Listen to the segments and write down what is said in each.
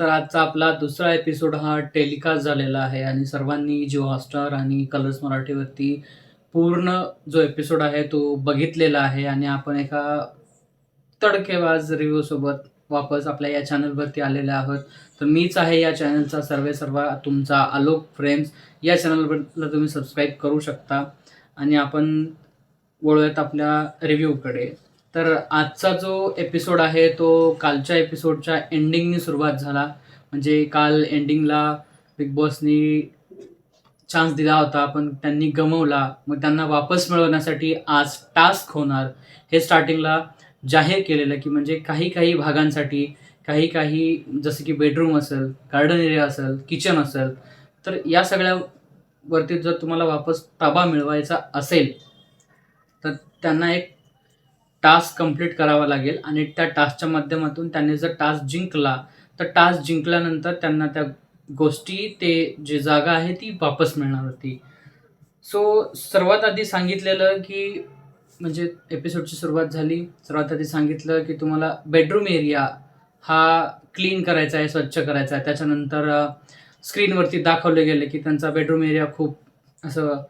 तर आजचा आपला दुसरा एपिसोड हा टेलिकास्ट झालेला आहे आणि सर्वांनी जिओ हॉटस्टार आणि कलर्स मराठीवरती पूर्ण जो एपिसोड आहे तो बघितलेला आहे आणि आपण एका तडकेबाज रिव्ह्यूसोबत वापस आपल्या या चॅनलवरती आलेले आहोत. तर मीच आहे या चॅनलचा सर्वे सर्व तुमचा आलोक फ्रेम्स. या चॅनलवरला तुम्ही सबस्क्राईब करू शकता आणि आपण वळूयात आपल्या रिव्ह्यूकडे तर आजचा जो एपिसोड आहे तो कालच्या एपिसोडच्या एंडिंगनी सुरुवात झाला. म्हणजे काल एंडिंगला बिग बॉसनी चान्स दिला होता पण त्यांनी गमवला. मग त्यांना वापस मिळवण्यासाठी आज टास्क होणार. हे स्टार्टिंगला जाहीर केलेलं की म्हणजे काही काही भागांसाठी काही काही जसं की बेडरूम असेल गार्डन एरिया असेल किचन असेल तर या सगळ्यावरती जर तुम्हाला वापस ताबा मिळवायचा असेल तर त्यांना एक टास्क कंप्लीट करावा लागेल आणि त्या टास्कच्या माध्यमातून त्यांनी जर टास्क जिंकला तर टास्क जिंकल्यानंतर त्यांना त्या गोष्टी ते जे जागा आहे ती वापस मिळणार होती. सो सर्वात आधी सांगितलेलं की म्हणजे एपिसोडची सुरुवात झाली. सर्वात आधी सांगितलं की तुम्हाला बेडरूम एरिया हा क्लीन करायचा आहे स्वच्छ करायचा आहे. त्याच्यानंतर स्क्रीनवरती दाखवले गेले की त्यांचा बेडरूम एरिया खूप असं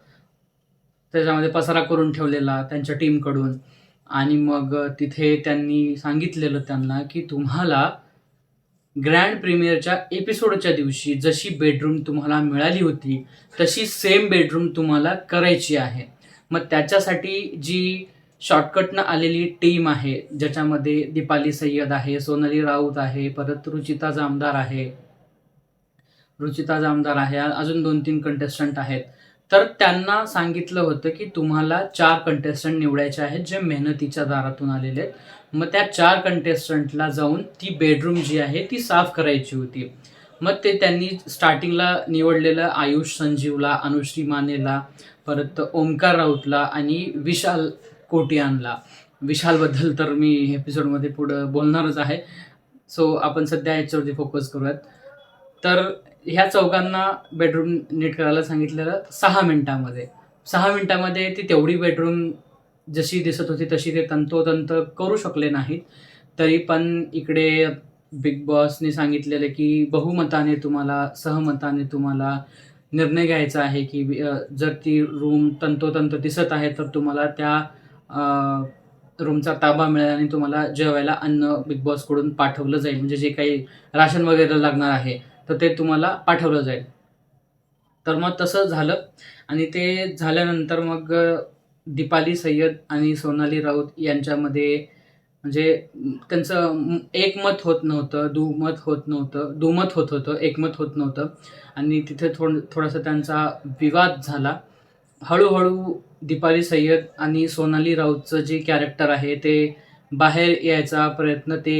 त्याच्यामध्ये पसारा करून ठेवलेला त्यांच्या टीमकडून आणि मग तिथे त्यांनी सांगितलेलं त्यांना की तुम्हाला ग्रँड प्रीमियरच्या एपिसोडच्या दिवशी जशी बेडरूम तुम्हाला मिळाली होती तशी सेम बेडरूम तुम्हाला करायची आहे. मग त्याच्यासाठी जी शॉर्टकटनं आलेली टीम आहे ज्याच्यामध्ये दीपाली सय्यद आहे सोनाली राऊत आहे परत रुचिता जामदार आहे रुचिता जामदार आहे अजून दोन तीन कंटेस्टंट आहेत. तर त्यांना सांगितलं होतं की तुम्हाला चार कंटेस्टंट निवडायचे आहेत जे मेहनतीच्या दारातून आलेले आहेत. मग त्या चार कंटेस्टंटला जाऊन ती बेडरूम जी आहे ती साफ करायची होती. मग ते त्यांनी स्टार्टिंगला निवडलेलं आयुष संजीवला अनुश्री मानेला परत ओमकार राऊतला आणि विशाल कोटियानला विशालबद्दल तर मी एपिसोडमध्ये पुढं बोलणारच आहे. सो आपण सध्या याच्यावरती फोकस करूयात. तर ह्या चौघांना बेडरूम नीट करायला सांगितलेलं सहा मिनिटामध्ये. सहा मिनिटामध्ये ती तेवढी बेडरूम जशी दिसत होती तशी ते तंतोतंत करू शकले नाहीत. तरी पण इकडे बिग बॉसने सांगितलेलं की बहुमताने तुम्हाला सहमताने तुम्हाला निर्णय घ्यायचा आहे की जर ती रूम तंतोतंत दिसत आहे तर तुम्हाला त्या रूमचा ताबा मिळेल आणि तुम्हाला जेवायला अन्न बिग बॉसकडून पाठवलं जाईल. म्हणजे जे काही राशन वगैरे लागणार आहे. तर ते तुम्हाला पाठवलं जाईल. तर मग तसं झालं आणि ते झाल्यानंतर मग दीपाली सय्यद आणि सोनाली राऊत यांच्यामध्ये म्हणजे त्यांचं एकमत होत नव्हतं दुमत होत नव्हतं दुमत होत होतं एकमत होत नव्हतं. आणि तिथे थोड थोडासा त्यांचा विवाद झाला. हळूहळू दीपाली सय्यद आणि सोनाली राऊतचं जे कॅरेक्टर आहे ते बाहेर यायचा प्रयत्न ते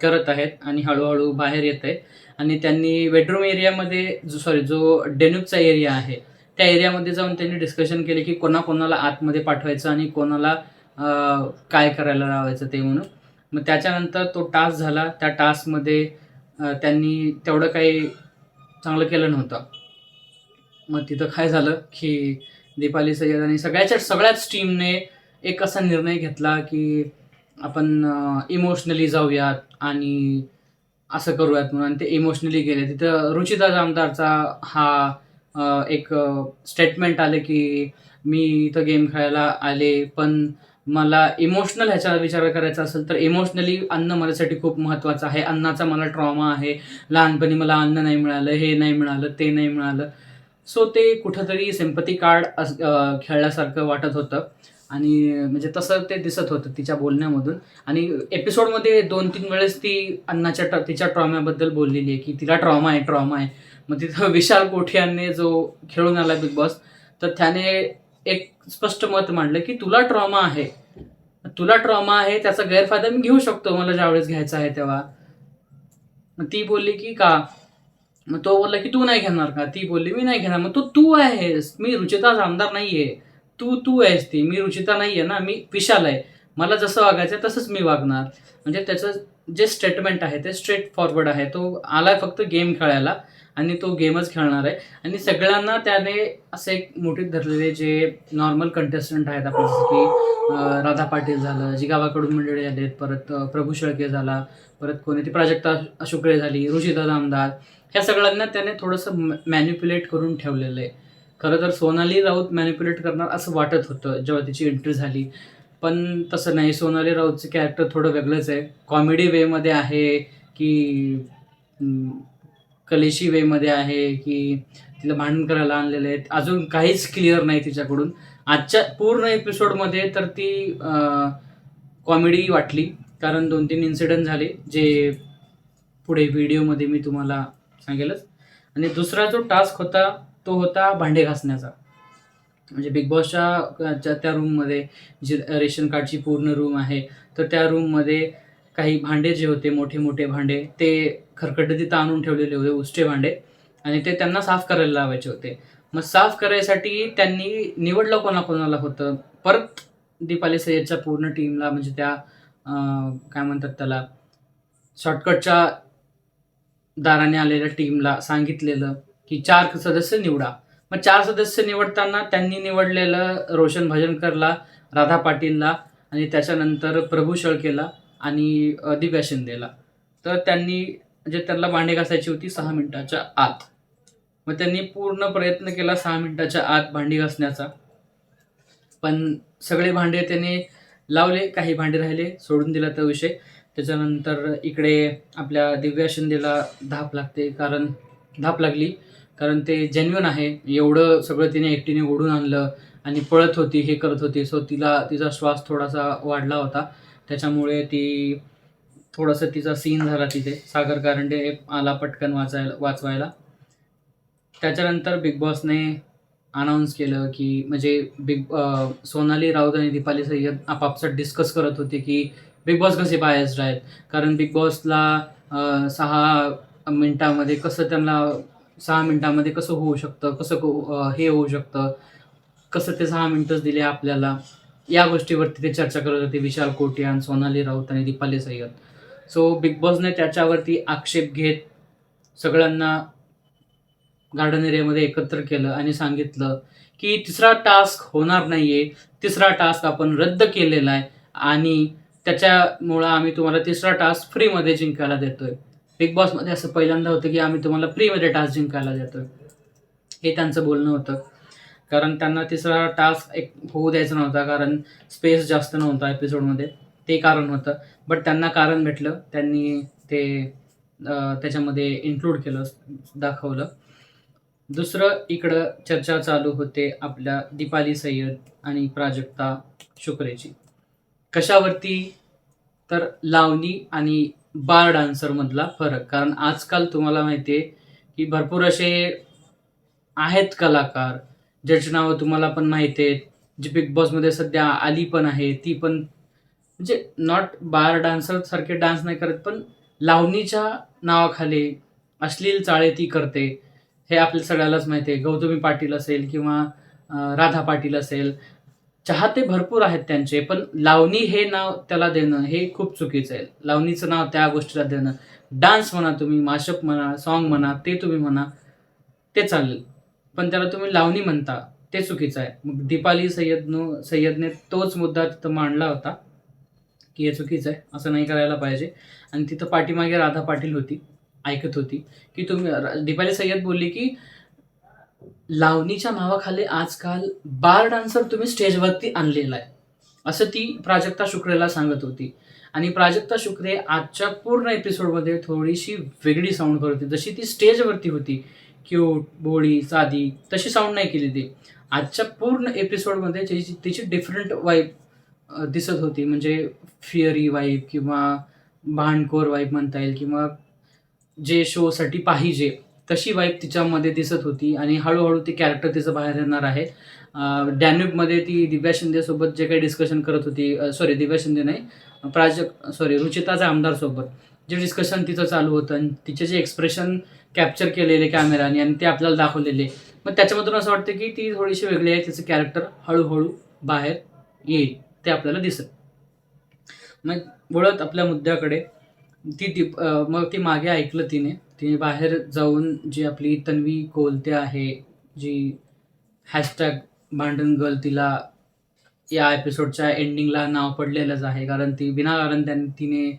करत आहेत आणि हळूहळू बाहेर येत आहे आणि त्यांनी बेडरूम एरियामध्ये जो सॉरी जो डेन्यूबचा एरिया आहे त्या एरियामध्ये जाऊन त्यांनी डिस्कशन केले की कोणाकोणाला आतमध्ये पाठवायचं आणि कोणाला काय करायला लावायचं ते म्हणून. मग त्याच्यानंतर तो टास्क झाला. त्या टास्कमध्ये त्यांनी तेवढं काही चांगलं केलं नव्हतं. मग तिथं काय झालं की दीपाली सय्यद आणि सगळ्याच्या सगळ्याच टीमने एक असा निर्णय घेतला की आपण इमोशनली जाऊयात आणि असं करूयात म्हणून. ते इमोशनली गेले. तिथं रुचिता जामदारचा हा एक स्टेटमेंट आले की मी इथं गेम खेळायला आले पण मला इमोशनल ह्याचा विचार करायचा असेल तर इमोशनली अन्न माझ्यासाठी खूप महत्त्वाचं आहे. अन्नाचा मला ट्रॉमा आहे. लहानपणी मला अन्न नाही मिळालं हे नाही मिळालं ते नाही मिळालं. सो ते कुठंतरी सिम्पती कार्ड खेळल्यासारखं वाटत होतं. आणि म्हणजे तसं ते दिसत होतं तिच्या बोलण्यामधून. आणि एपिसोडमध्ये दोन तीन वेळेस ती अन्नाच्या ट तिच्या ट्रॉम्याबद्दल बोललेली आहे की तिला ट्रॉमा आहे ट्रॉमा आहे. मग तिथं विशाल कोठियाने जो खेळून आला बिग बॉस तर त्याने एक स्पष्ट मत मांडलं की तुला ट्रॉमा आहे. तुला ट्रॉमा आहे त्याचा गैरफायदा मी घेऊ शकतो मला ज्यावेळेस घ्यायचा आहे तेव्हा. मग ती बोलली की का? मग तो बोलला की तू नाही घेणार का? ती बोलली मी नाही घेणार. मग तो तू आहेस मी रुचिता आमदार नाहीये. तू तू आहेस ती. मी रुचिता नाहीये ना. मी विशाल आहे. मला जसं वागायचं तसंच मी वागणार. म्हणजे त्याचं जे स्टेटमेंट आहे ते स्ट्रेट फॉरवर्ड आहे. तो आलाय फक्त गेम खेळायला आणि तो गेमच खेळणार आहे. आणि सगळ्यांना त्याने असे एक मोठे धरलेले जे नॉर्मल कंटेस्टंट आहेत आपण जसं की राधा पाटील झालं जी गावाकडून मंडळी आलेत. परत प्रभू शेळके झाला. परत कोणी ती प्राजक्ता अशोकळे झाली ऋषिता दामदार ह्या सगळ्यांना त्याने थोडंसं मॅन्युप्युलेट करून ठेवलेलं आहे. खरं तर सोनाली राऊत मॅनिप्युलेट करणार असं वाटत होतं जेव्हा तिची एंट्री झाली. पण तसं नाही. सोनाली राऊतचं कॅरेक्टर थोडं वेगळंच आहे. कॉमेडी वेमध्ये आहे की कलेशी वेमध्ये आहे की तिला भांडण करायला आणलेले आहेत. अजून काहीच क्लिअर नाही तिच्याकडून. आजच्या पूर्ण एपिसोडमध्ये तर ती कॉमेडी वाटली. कारण दोन तीन इन्सिडेंट झाले जे पुढे व्हिडिओमध्ये मी तुम्हाला सांगेलच. आणि दुसरा जो टास्क होता तो होता भांडे घासण्याचा. म्हणजे बिग बॉसच्या त्या रूममध्ये जी रेशन कार्डची पूर्ण रूम आहे तर त्या रूममध्ये काही भांडे जे होते मोठे मोठे भांडे ते खरकटे तिथं आणून ठेवलेले होते उष्टे भांडे. आणि ते त्यांना साफ करायला लावायचे होते. मग साफ करायसाठी त्यांनी निवडलं कोणाकोणाला होतं? परत दीपाली सय्यदच्या पूर्ण टीमला म्हणजे त्या काय म्हणतात त्याला शॉर्टकटच्या दाराने आलेल्या टीमला सांगितलेलं. की चार सदस्य निवडा. मग चार सदस्य निवडताना त्यांनी निवडलेलं रोशन भजनकरला राधा पाटीलला आणि त्याच्यानंतर प्रभू शेळकेला आणि दिव्या शिंदेला. तर त्यांनी जे त्यांना भांडे घासायची होती सहा मिनिटाच्या आत. मग त्यांनी पूर्ण प्रयत्न केला सहा मिनिटाच्या आत भांडी घासण्याचा. पण सगळे भांडे त्याने लावले काही भांडे राहिले सोडून दिला तो विषय. त्याच्यानंतर इकडे आपल्या दिव्या शिंदेला धाप लागते कारण धाप लागली. कारण ते जेन्युन आहे. एवढं सगळं तिने एकटीने ओढून आणलं आणि पळत होती हे करत होती. सो तिला तिचा श्वास थोडासा वाढला होता. त्याच्यामुळे ती थोडंसं तिचा सीन झाला तिथे. सागर कारंडे आला पटकन वाचायला वाचवायला. त्याच्यानंतर बिग बॉसने अनाऊन्स केलं की म्हणजे बिग सोनाली राऊत आणि दीपाली सय्यद आपापसात डिस्कस करत होते की बिग बॉस कसे बायस्ड आहेत? कारण बिग बॉसला सहा मिनिटामध्ये कसं त्यांना सहा मिनिटामध्ये कसं होऊ शकतं कसं हे होऊ शकतं कसं ते सहा मिनिटच दिले आपल्याला या गोष्टीवरती ते चर्चा करत होते विशाल कोटियान सोनाली राऊत आणि दीपाली सय्यद. सो बिग बॉसने त्याच्यावरती आक्षेप घेत सगळ्यांना गार्डन एरियामध्ये एकत्र केलं आणि सांगितलं की तिसरा टास्क होणार नाहीये. तिसरा टास्क आपण रद्द केलेला आहे आणि त्याच्यामुळं आम्ही तुम्हाला तिसरा टास्क फ्रीमध्ये जिंकायला देतोय. बिग बॉसमध्ये असं पहिल्यांदा होतं की आम्ही तुम्हाला फ्रीमध्ये टास्क जिंकायला देतो हे त्यांचं बोलणं होतं. कारण त्यांना तिसरा टास्क एक होऊ द्यायचा नव्हता कारण स्पेस जास्त नव्हता एपिसोडमध्ये ते कारण होतं. बट त्यांना कारण भेटलं. त्यांनी ते त्याच्यामध्ये इन्क्लूड केलं दाखवलं. दुसरं इकडं चर्चा चालू होते आपल्या दीपाली सय्यद आणि प्राजक्ता शुक्रेची. कशावरती? तर लावणी आणि बार डान्सरमधला फरक. कारण आजकाल तुम्हाला माहिती आहे की भरपूर असे आहेत कलाकार ज्याची नावं तुम्हाला पण माहिती आहेत. जी बिग बॉसमध्ये सध्या आली पण आहे ती पण म्हणजे नॉट बार डान्सर सारखे डान्स नाही करत पण लावणीच्या नावाखाली अश्लील चाळे ती करते. हे आपल्या सगळ्यालाच माहिती आहे गौतमी पाटील असेल किंवा राधा पाटील असेल चाहते भरपूर आहेत त्यांचे पण लावणी हे नाव त्याला देणं हे खूप चुकीचं आहे. लावणीचं नाव त्या गोष्टीला देणं. डान्स म्हणा तुम्ही माशप म्हणा सॉन्ग म्हणा ते तुम्ही म्हणा ते चालेल. पण त्याला तुम्ही लावणी म्हणता ते चुकीचं आहे. मग दीपाली सय्यदनो सय्यदने तोच मुद्दा तिथं मांडला होता की हे चुकीचं आहे असं नाही करायला पाहिजे. आणि तिथं पाठीमागे राधा पाटील होती ऐकत होती की तुम्ही दीपाली सय्यद बोलली की लावणीच्या नावाखाली आजकाल बार डान्सर तुम्ही स्टेजवरती आणलेला आहे. असं ती प्राजक्ता शुक्रेला सांगत होती. आणि प्राजक्ता शुक्रे आजच्या पूर्ण एपिसोडमध्ये थोडीशी वेगळी साऊंड करत होती. जशी ती स्टेजवरती होती क्यूट बोळी साधी तशी साऊंड नाही केली ती. आजच्या पूर्ण एपिसोडमध्ये तिची तिची डिफरंट वाईब दिसत होती. म्हणजे फिअरी वाईब किंवा भांडखोर वाईब म्हणता येईल किंवा जे शोसाठी पाहिजे. तशी वाईफ तिच्यामध्ये दिसत होती आणि हळूहळू ते कॅरेक्टर तिचं बाहेर येणार आहे. डॅन्यूबमध्ये ती दिव्या शिंदेसोबत जे काही डिस्कशन करत होती सॉरी दिव्या शिंदे नाही प्राजक सॉरी रुचिताचा आमदारसोबत जे डिस्कशन तिचं चालू होतं आणि तिचे जे एक्सप्रेशन कॅप्चर केलेले कॅमेराने आणि ते आपल्याला दाखवलेले मग त्याच्यामधून असं वाटतं की ती थोडीशी वेगळी आहे तिचं कॅरेक्टर हळूहळू बाहेर येईल ते आपल्याला दिसत. मग वळत आपल्या मुद्द्याकडे ती ती मग ती मागे ऐकलं तिने तिने बाहेर जाऊन जी आपली तन्वी कोलते आहे जी हॅशटॅग भांडण गर्ल तिला या एपिसोडच्या एंडिंगला नाव पडलेलंच आहे. कारण ती विनाकारण त्यांनी तिने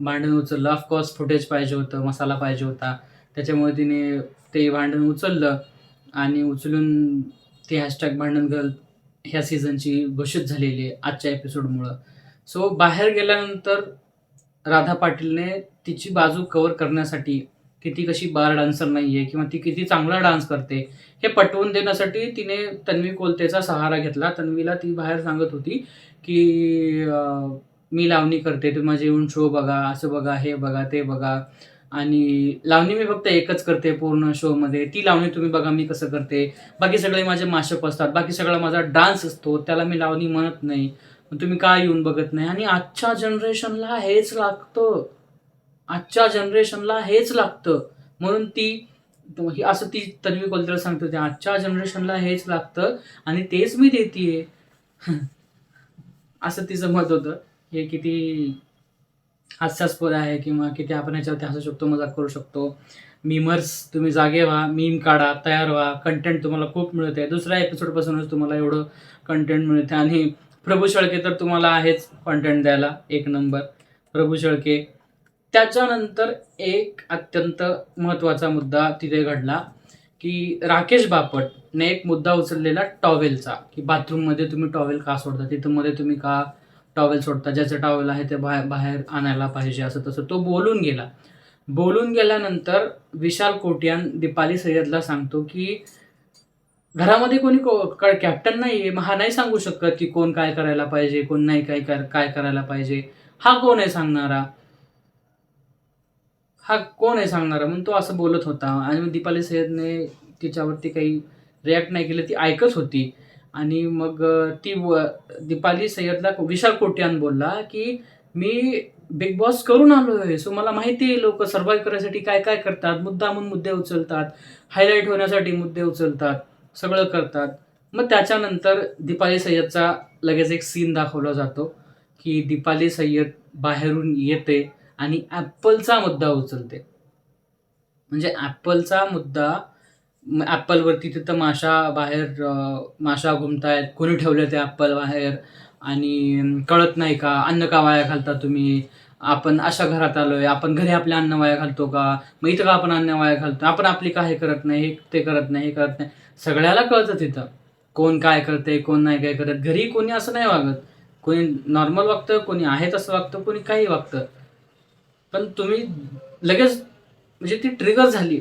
भांडण उचललं. ऑफकोर्स फुटेज पाहिजे होतं मसाला पाहिजे होता. त्याच्यामुळे तिने ते भांडण उचललं आणि उचलून ती हॅशटॅग भांडण गर्ल ह्या सीझनची घोषित झालेली आहे आजच्या एपिसोडमुळं सो बाहेर गेल्यानंतर राधा पाटीलने तिची बाजू कव्हर करण्यासाठी की ती कशी बार डान्सर नाही आहे किंवा ती किती चांगला डान्स करते हे पटवून देण्यासाठी तिने तन्वी कोलतेचा सहारा घेतला. तन्वीला ती बाहेर सांगत होती की मी लावणी करते तुम्ही माझे येऊन शो बघा असं बघा हे बघा ते बघा. आणि लावणी मी फक्त एकच करते पूर्ण शोमध्ये ती लावणी तुम्ही बघा मी कसं करते. बाकी सगळे माझे माशप असतात. बाकी सगळा माझा डान्स असतो. त्याला मी लावणी म्हणत नाही. तुम्ही काय येऊन बघत नाही? आणि आजच्या जनरेशनला हेच लागतं. आजच्या जनरेशनला हेच लागतं. म्हणून ती असं ती तन्वी कोलतेला सांगतो ते आजच्या जनरेशनला हेच लागतं आणि तेच मी देतीये. असं तिचं मत होतं. हे किती हास्यास्पद आहे किंवा किती आपण याच्यावरती हसू शकतो मजाक करू शकतो. मीमर्स तुम्ही जागे व्हा मीम काढा तयार व्हा कंटेंट तुम्हाला खूप मिळते दुसऱ्या एपिसोडपासूनच तुम्हाला एवढं कंटेंट मिळते आणि प्रभू शेळके तर तुम्हाला आहेच कंटेंट द्यायला एक नंबर प्रभू शेळके त्याच्यानंतर एक अत्यंत महत्त्वाचा मुद्दा तिथे घडला की राकेश बापटने एक मुद्दा उचललेला टॉवेलचा की बाथरूममध्ये तुम्ही टॉवेल का सोडता? तिथं मध्ये तुम्ही का टॉवेल सोडता? ज्याचं टॉवेल आहे ते बाहेर बाहेर आणायला पाहिजे असं तसं. तो बोलून गेला. बोलून गेल्यानंतर विशाल कोटियान दीपाली सय्यदला सांगतो की घरामध्ये कोणी को कॅप्टन नाही आहे हा नाही सांगू शकत की कोण काय करायला पाहिजे कोण नाही काय काय करायला पाहिजे. हा कोण आहे सांगणारा? हा कोण आहे सांगणारा? म्हणून तो असं बोलत होता. आणि मग दीपाली सय्यदने तिच्यावरती काही रिॲक्ट नाही केलं ती ऐकत होती. आणि मग ती व- दीपाली सय्यदला विशाल कोट्यान बोलला की मी बिग बॉस करून आलो आहे सो मला माहिती आहे लोक सर्वाईव्ह करण्यासाठी काय काय करतात. मुद्दामून मुद्दे उचलतात. हायलाईट होण्यासाठी मुद्दे उचलतात. सगळं करतात. मग त्याच्यानंतर दीपाली सय्यदचा लगेच एक सीन दाखवला जातो की दीपाली सय्यद बाहेरून येते. आणि ॲपलचा मुद्दा उचलते. म्हणजे ॲपलचा मुद्दा ॲपलवरती तिथं माशा बाहेर माशा घुमतायत कोणी ठेवले ते ॲपल बाहेर? आणि कळत नाही का? अन्न का वाया घालता तुम्ही? आपण अशा घरात आलोय. आपण घरी आपले अन्न वाया घालतो का? मग इथं का आपण अन्न वाया घालतो? आपण आपली काय करत नाही हे ते करत नाही हे करत नाही. सगळ्याला कळतं तिथं. कोण काय करते कोण नाही काय करत. घरी कोणी असं नाही वागत. कोणी नॉर्मल वागतं कोणी आहे तसं वागतं कोणी काही वागतं. पण तुम्ही लगेच म्हणजे ती ट्रिगर झाली.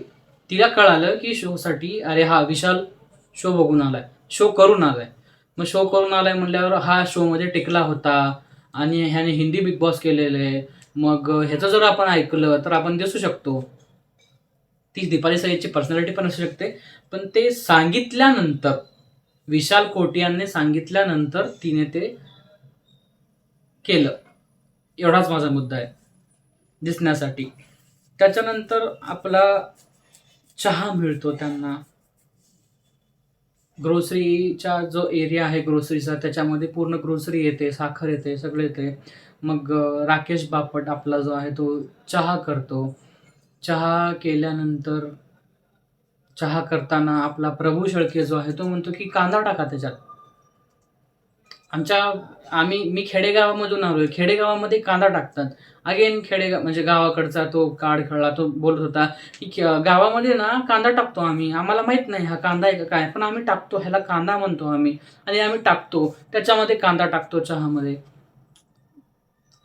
तिला कळालं की शोसाठी अरे हा विशाल शो बघून आलाय. शो करून आलाय. मग शो करून आलाय म्हटल्यावर हा शोमध्ये टिकला होता आणि ह्याने हिंदी बिग बॉस केलेलं आहे. मग ह्याचं जर आपण ऐकलं तर आपण दिसू शकतो. ती दीपाली सय्यदची पर्सनॅलिटी पण असू शकते. पण ते सांगितल्यानंतर विशाल कोटियांनी सांगितल्यानंतर तिने ते केलं. एवढाच माझा मुद्दा आहे. दिसण्यासाठी. त्याच्यानंतर आपला चहा मिळतो त्यांना. ग्रोसरीचा जो एरिया आहे ग्रोसरीचा त्याच्यामध्ये पूर्ण ग्रोसरी येते साखर येते सगळं येते. मग राकेश बापट आपला जो आहे तो चहा करतो. चहा केल्यानंतर चहा करताना आपला प्रभू शेळके जो आहे तो म्हणतो की कांदा टाका त्याच्यात. आमच्या आम्ही मी खेडेगावामधून आलोय. खेडेगावामध्ये कांदा टाकतात. अगेन खेडेगाव म्हणजे गावाकडचा तो काड खेळला तो बोलत होता की गावामध्ये ना कांदा टाकतो आम्ही. आम्हाला माहीत नाही हा कांदा आहे का काय पण आम्ही टाकतो ह्याला कांदा म्हणतो आम्ही. आणि आम्ही टाकतो. त्याच्यामध्ये कांदा टाकतो चहामध्ये.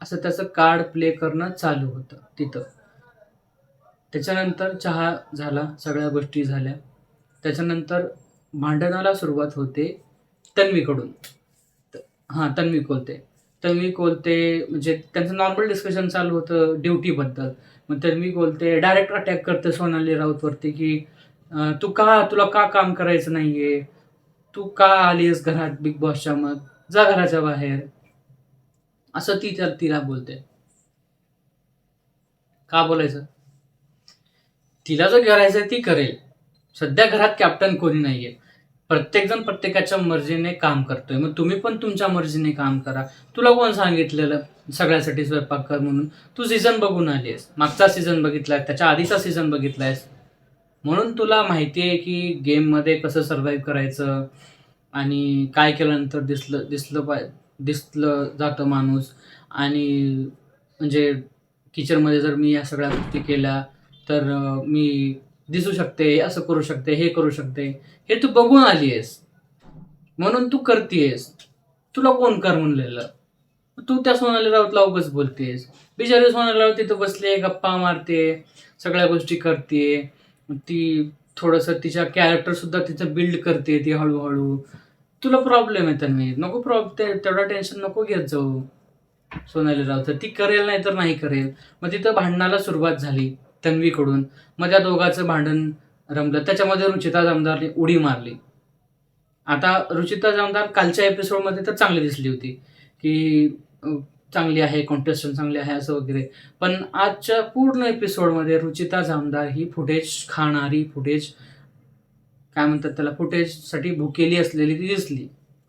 असं त्याचं कार्ड प्ले करणं चालू होतं तिथं. त्याच्यानंतर चहा झाला सगळ्या गोष्टी झाल्या. त्याच्यानंतर भांडणाला सुरुवात होते तन्वीकडून. हां तन्वी कोलते. तन्वी कोलते म्हणजे त्यांचं नॉर्मल डिस्कशन चालू होतं ड्युटीबद्दल. मग तन्वी कोलते डायरेक्ट अटॅक करते सोनाली राऊतवरती की तू का तुला का काम करायचं नाहीये? तू का आलीस घरात बिग बॉसच्या मग? जा घराच्या बाहेर. असं ती तर तिला बोलते. का बोलायचं? तिला जर करायचं ती करेल. सध्या घरात कॅप्टन कोणी नाहीये. प्रत्येकजण प्रत्येकाच्या मर्जीने काम करतोय. मग तुम्ही पण तुमच्या मर्जीने काम करा. तुला कोण सांगितलेलं? सगळ्यासाठी स्वयंपाक कर म्हणून. तू सीझन बघून आली आहेस मागचा सीझन बघितलाय त्याच्या आधीचा सीझन बघितलायस. म्हणून तुला माहिती आहे की गेममध्ये कसं सर्व्हाइव्ह करायचं आणि काय केल्यानंतर दिसलं दिसलं पाय दिसलं जातं माणूस. आणि म्हणजे किचनमध्ये जर मी या सगळ्या गोष्टी केल्या तर मी दिसू शकते असं करू शकते हे करू शकते. हे तू बघून आली आहेस. म्हणून तू करतेस. तुला कोण कर म्हणलेलं? तू त्या सोनाली राऊतला उगच बोलतेस? बिचारी सोनाली राऊत तिथं बसले गप्पा मारते सगळ्या गोष्टी करते. ती थोडंसं तिच्या कॅरेक्टर सुद्धा तिचं बिल्ड करते ती हळूहळू. तुला प्रॉब्लेम आहे त्यांनी नको प्रॉब्लेम तेवढा टेन्शन नको घेत जाऊ. सोनाली राऊत ती करेल नाही तर नाही करेल. मग तिथं भांडणाला सुरुवात झाली तन्वीकडून. मग त्या दोघांचं भांडण रमलं त्याच्यामध्ये रुचिता जामदारने उडी मारली. आता रुचिता जामदार कालच्या एपिसोडमध्ये तर चांगली दिसली होती की चांगली आहे कॉन्टेस्टंट चांगली आहे असं वगैरे. पण आजच्या पूर्ण एपिसोडमध्ये रुचिता जामदार ही फुटेज खाणारी फुटेज काय म्हणतात त्याला फुटेजसाठी भुकेली असलेली ती दिसली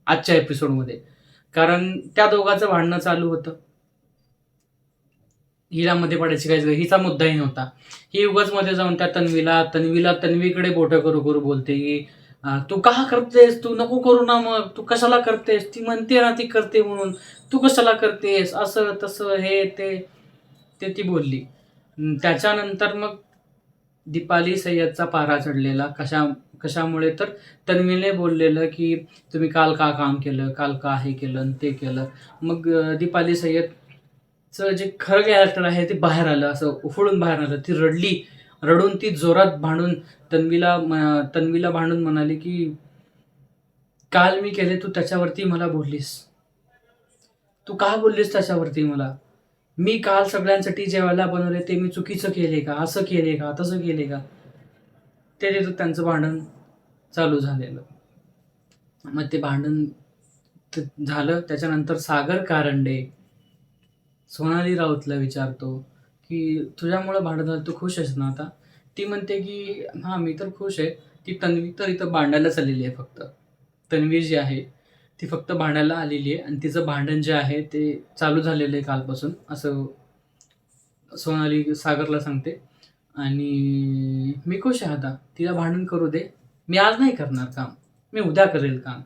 आजच्या एपिसोडमध्ये कारण त्या दोघांचं भांडणं चालू होतं. हिरामध्ये पडायची काहीच हिचा मुद्दाही नव्हता. ही उगाच मध्ये जाऊन त्या तन्वीला तन्वीला तन्वीकडे बोट करू करू बोलते की तू का करतेस? तू नको करू ना मग. तू कशाला करतेस? ती म्हणते ना ती करते म्हणून. तू कशाला करतेस? असं तसं हे ते. ते ती बोलली. त्याच्यानंतर मग दीपाली सय्यदचा पारा चढलेला. कशा कशामुळे तर तन्वीने बोललेलं की तुम्ही काल का काम केलं? काल का हे केलं? आणि ते केलं? मग दीपाली सय्यद चं जे खरं कॅरेक्टर आहे ते बाहेर आलं. असं उफळून बाहेर आलं. ती रडली. रडून ती जोरात भांडून तन्वीला तन्वीला भांडून म्हणाली की काल मी केले तू त्याच्यावरती मला बोललीस. तू का बोललीस त्याच्यावरती मला? मी काल सगळ्यांसाठी जेवायला बनवले ते मी चुकीचं केले का? असं केले का? तसं केले का? ते तिथं त्यांचं भांडण चालू झालेलं. मग ते भांडण झालं. त्याच्यानंतर सागर कारंडे सोनाली राऊतला विचारतो की तुझ्यामुळं भांडण झालं तू खुश आहेस ना आता? ती म्हणते की हां मी तर खुश आहे. ती तन्वी तर इथं भांडायलाच आलेली आहे फक्त. तन्वी जी आहे ती फक्त भांडायला आलेली आहे आणि तिचं भांडण जे आहे ते चालू झालेलं आहे कालपासून असं सोनाली सागरला सांगते. आणि मी खुश आहे आता. तिला भांडण करू दे. मी आज नाही करणार काम. मी उद्या करेल काम.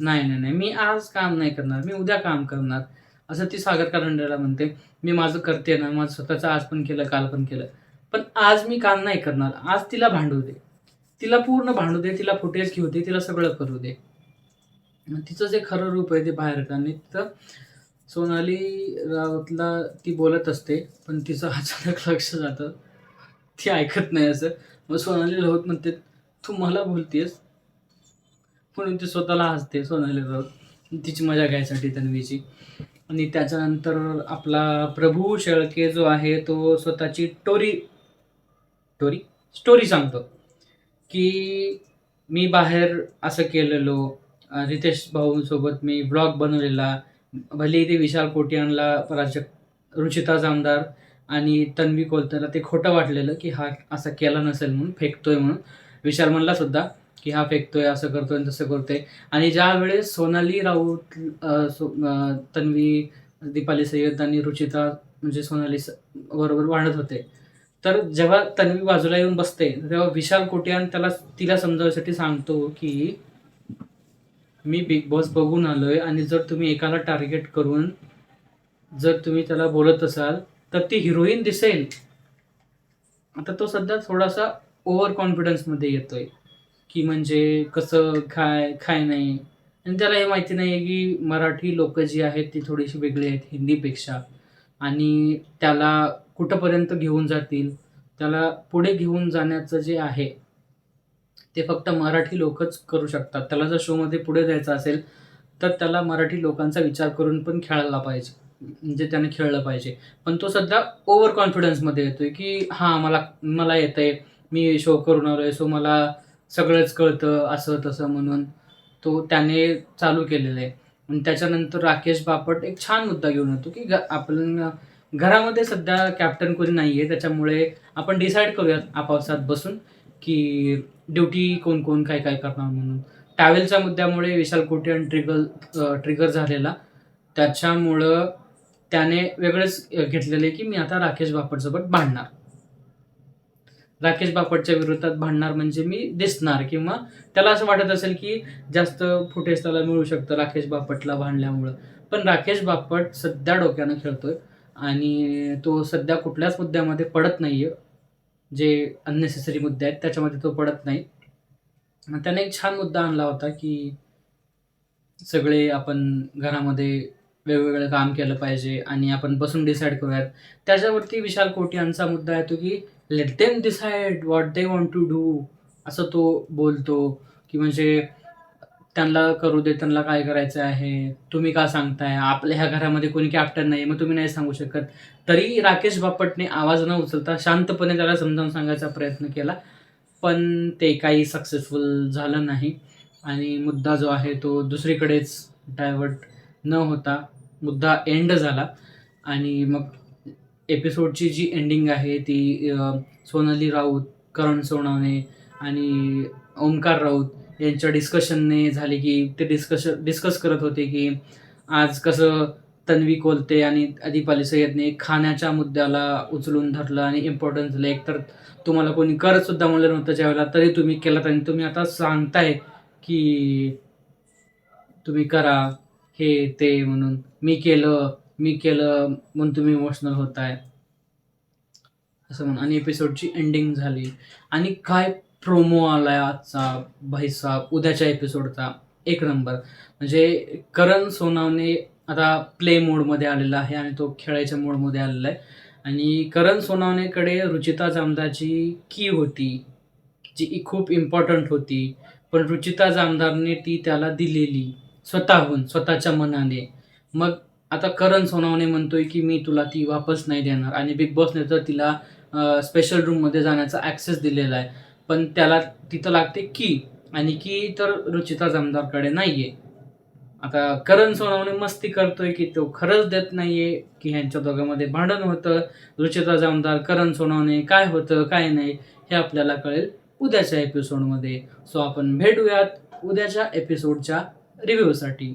नाही नाही नाही. मी आज काम नाही करणार. मी उद्या काम करणार. असं ती सागर कारंडेला म्हणते मी माझं करते ना माझं स्वतःचं आज पण केलं काल पण केलं. पण आज मी काम नाही करणार. आज तिला भांडू दे. तिला पूर्ण भांडू दे तिला फुटेज घेऊ दे तिला सगळं करू दे. मग तिचं जे खरं रूप आहे ते बाहेर येतं. आणि तिथं सोनाली राऊतला ती बोलत असते पण तिचं अचानक लक्ष जातं. ती ऐकत नाही असं. मग सोनाली राऊत म्हणते तू मला बोलतेस? म्हणून ती स्वतःला हसते सोनाली राऊत? तिची मजा घ्यायसाठी तन्वीची. आणि त्याच्यानंतर आपला प्रभू शेळके जो आहे तो स्वतःची टोरी टोरी? स्टोरी सांगतो. की मी बाहेर असं केलेलो रितेश भाऊंसोबत मी ब्लॉग बनवलेला. भले ते विशाल कोटियानला प्राजक रुचिता जामदार आणि तन्वी कोलताला ते खोटं वाटलेलं की हा असं केला नसेल म्हणून फेकतोय म्हणून. विशाल म्हणला सुद्धा की हा फेकतोय असं करतोय तसं करतोय. आणि ज्या वेळेस सोनाली राऊत सो तन्वी दीपाली सय्यद आणि रुचिता म्हणजे सोनाली बरोबर वाढत होते. तर जेव्हा तन्वी बाजूला येऊन बसते तेव्हा विशाल कोटियान त्याला तिला समजावण्यासाठी सांगतो की मी बिग बॉस बघून आलोय आणि जर तुम्ही एकाला टार्गेट करून जर तुम्ही त्याला बोलत असाल तर ती हिरोईन दिसेल आता तो सध्या थोडासा ओव्हर कॉन्फिडन्समध्ये येतोय. की म्हणजे कसं काय काय नाही. आणि त्याला हे माहिती नाही आहे की मराठी लोक जी आहेत ती थोडीशी वेगळी आहेत हिंदीपेक्षा. आणि त्याला कुठंपर्यंत घेऊन जातील त्याला पुढे घेऊन जाण्याचं जे आहे ते फक्त मराठी लोकच करू शकतात. त्याला जर शोमध्ये पुढे जायचं असेल तर त्याला मराठी लोकांचा विचार करून पण खेळायला पाहिजे. म्हणजे त्याने खेळलं पाहिजे. पण तो सध्या ओव्हर कॉन्फिडन्समध्ये येतोय की हां मला मला येतं आहे मी शो करून आलोय. सो मला सगळंच कळतं असं तसं म्हणून तो त्याने चालू केलेलं आहे. आणि त्याच्यानंतर राकेश बापट एक छान मुद्दा घेऊन येतो की घ आपण घरामध्ये सध्या कॅप्टन कोणी नाही आहे त्याच्यामुळे आपण डिसाईड करूयात आपापसात बसून की ड्युटी कोण कोण काय काय करणार म्हणून. ट्रॅव्हलच्या मुद्द्यामुळे विशाल कोटी आणि ट्रिगर ट्रिगर झालेला. त्याच्यामुळं त्याने वेगळंच घेतलेलं आहे की मी आता राकेश बापटसोबत भांडणार. राकेश बापटच्या विरोधात भांडणार म्हणजे मी दिसणार किंवा त्याला असं वाटत असेल की जास्त फुटेज त्याला मिळू शकतं राकेश बापटला भांडल्यामुळं. पण राकेश बापट सध्या डोक्यानं खेळतोय आणि तो सध्या कुठल्याच मुद्द्यामध्ये पडत नाहीये. जे अननेसेसरी मुद्दे आहेत त्याच्यामध्ये तो पडत नाही. त्याने एक छान मुद्दा आणला होता की सगळे आपण घरामध्ये वेगवेगळं काम केलं पाहिजे आणि आपण बसून डिसाईड करूयात. त्याच्यावरती विशाल कोटी यांचा मुद्दा येतो की let them decide what they want to do असं तो बोलतो की म्हणजे त्यांना करू दे त्यांना काय करायचं आहे तुम्ही का सांगताय? आपल्या ह्या घरामध्ये कोणी कॅप्टन नाही मग तुम्ही नाही सांगू शकत. तरी राकेश बापटने आवाज न उचलता शांतपणे त्याला समजावून सांगायचा प्रयत्न केला पण ते काही सक्सेसफुल झालं नाही. आणि मुद्दा जो आहे तो दुसरीकडेच डायव्हर्ट न होता मुद्दा एंड झाला. आणि मग एपिसोडची जी एंडिंग आहे ती सोनाली राऊत करण सोनवणे आणि ओंकार राऊत यांच्या डिस्कशनने झाली की ते डिस्कश डिस्कस करत होते की आज कसं तन्वी कोलते आणि आदिप सय्यदने खाण्याच्या मुद्द्याला उचलून धरलं आणि इम्पॉर्टन्स दिलं. एकतर तुम्हाला कोणी करतसुद्धा म्हणलं नव्हतं ज्यावेळेला तरी तुम्ही केलात आणि तुम्ही आता सांगताय की तुम्ही करा हे ते म्हणून. मी केलं मी केलं म्हणून तुम्ही इमोशनल होताय. असं म्हणून आणि एपिसोडची एंडिंग झाली. आणि काय प्रोमो आलाय आजचा भाईसाब उद्याच्या एपिसोडचा एक नंबर म्हणजे करण सोनावणे आता प्ले मोडमध्ये आलेला आहे आणि तो खेळायच्या मोडमध्ये आलेला आहे. आणि करण सोनावणेकडे रुचिता जामदारची की होती जी खूप इम्पॉर्टंट होती. पण रुचिता जामदारने ती त्याला दिलेली स्वतःहून स्वतःच्या मनाने. मग आता करण सोनावणे म्हणतोय की मी तुला ती वापस नाही देणार. आणि बिग बॉसने तर तिला स्पेशल रूममध्ये जाण्याचा ॲक्सेस दिलेला आहे. पण त्याला तिथं लागते की आणि की तर रुचिता जामदारकडे आहे आता करण सोनावणे मस्ती करतोय की तो खरंच देत नाहीये की ह्यांच्या दोघांमध्ये भांडण होतं. रुचिता जामदार करण सोनावणे काय होतं काय नाही हे आपल्याला कळेल उद्याच्या एपिसोडमध्ये सो आपण भेटूयात उद्याच्या एपिसोडच्या रिव्ह्यूसाठी